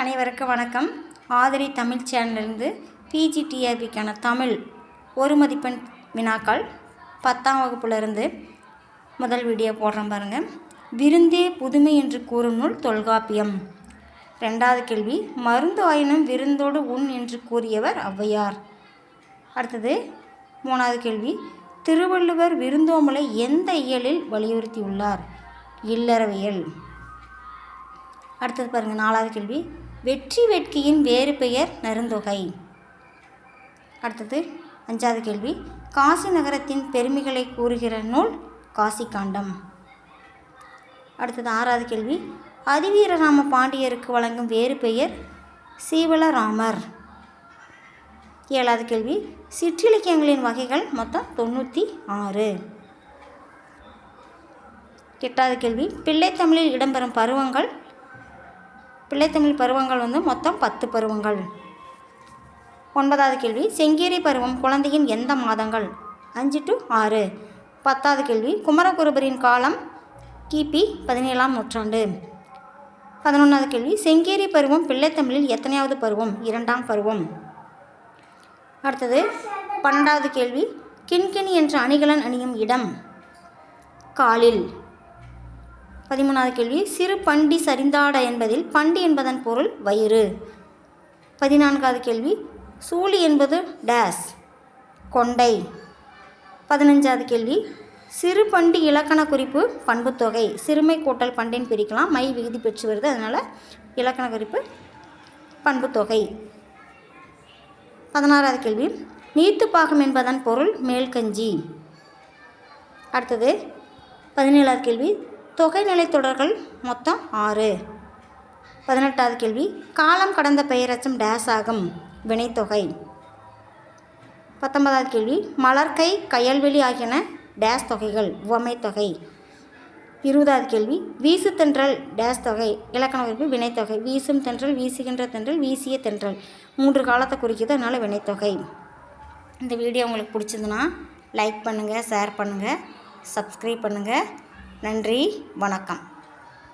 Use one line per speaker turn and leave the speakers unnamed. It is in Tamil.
அனைவருக்கும் வணக்கம். ஆதிரி தமிழ் சேனலிருந்து பிஜிடிஆர்பிக்கான தமிழ் ஒரு மதிப்பெண் வினாக்கள் பத்தாம் வகுப்புலேருந்து முதல் வீடியோ போடுறோம் பாருங்கள் விருந்தே புதுமை என்று கூறும் நூல் தொல்காப்பியம். ரெண்டாவது கேள்வி மருந்து ஆயினும் விருந்தோடு உண் என்று கூறியவர் ஔவையார். அடுத்தது மூணாவது கேள்வி திருவள்ளுவர் விருந்தோமலை எந்த இயலில் வலியுறுத்தியுள்ளார்? இல்லறவியல். அடுத்தது பாருங்கள் நாலாவது கேள்வி வெற்றி வேட்கையின் வேறு பெயர் நருந்தொகை. அடுத்தது அஞ்சாவது கேள்வி. காசி நகரத்தின் பெருமைகளை கூறுகிற நூல் காசி காண்டம் அடுத்தது ஆறாவது கேள்வி. அதிவீரராம பாண்டியருக்கு வழங்கும் வேறு பெயர் சீவலராமர். ஏழாவது கேள்வி. சிற்றிலக்கியங்களின் வகைகள் மொத்தம் தொண்ணூற்றி ஆறு. எட்டாவது கேள்வி. பிள்ளைத்தமிழில் இடம்பெறும் பருவங்கள் பிள்ளைத்தமிழ் பருவங்கள் வந்து மொத்தம் பத்து பருவங்கள். ஒன்பதாவது கேள்வி செங்கேரி பருவம் குழந்தையின் எந்த மாதங்கள்? அஞ்சு டு ஆறு. பத்தாவது கேள்வி குமரகுருபரின் காலம்? கிபி பதினேழாம் நூற்றாண்டு. பதினொன்றாவது கேள்வி செங்கேரி பருவம் பிள்ளைத்தமிழில் எத்தனையாவது பருவம்? இரண்டாம் பருவம். அடுத்தது பன்னெண்டாவது கேள்வி கிண்கிணி என்ற அணிகலன் அணியும் இடம்? காலில். பதிமூணாவது கேள்வி சிறு பண்டி சரிந்தாட என்பதில் பண்டி என்பதன் பொருள் வயிறு. பதினான்காவது கேள்வி சூழி என்பது டேஸ் கொண்டை. பதினஞ்சாவது கேள்வி சிறு பண்டி இலக்கண குறிப்பு பண்புத்தொகை சிறுமை கூட்டல் பண்டின் பிரிக்கலாம் மை விகுதி பெற்று வருது அதனால் இலக்கண குறிப்பு பண்புத்தொகை பதினாறாவது கேள்வி நீத்துப்பாகம் என்பதன் பொருள் மேல்கஞ்சி. அடுத்தது பதினேழாவது கேள்வி தொகைநிலை தொடர்கள் மொத்தம் ஆறு. பதினெட்டாவது கேள்வி. காலம் கடந்த பெயரச்சம் டேஸ் ஆகும். வினைத்தொகை. பத்தொன்பதாவது கேள்வி. மலர்கை கயல்வெளி ஆகியன டேஸ் தொகைகள் உவமை தொகை. இருபதாவது கேள்வி. வீசு தென்றல் டேஸ் தொகை. இலக்கண குறிப்பு வினைத்தொகை. வீசும் தென்றல் வீசுகின்ற தென்றல் வீசிய தென்றல். மூன்று காலத்தை குறிக்கிது அதனால் வினைத்தொகை. இந்த வீடியோ உங்களுக்கு பிடிச்சதுன்னா லைக் பண்ணுங்கள் ஷேர் பண்ணுங்கள் சப்ஸ்கிரைப் பண்ணுங்கள் நன்றி வணக்கம்.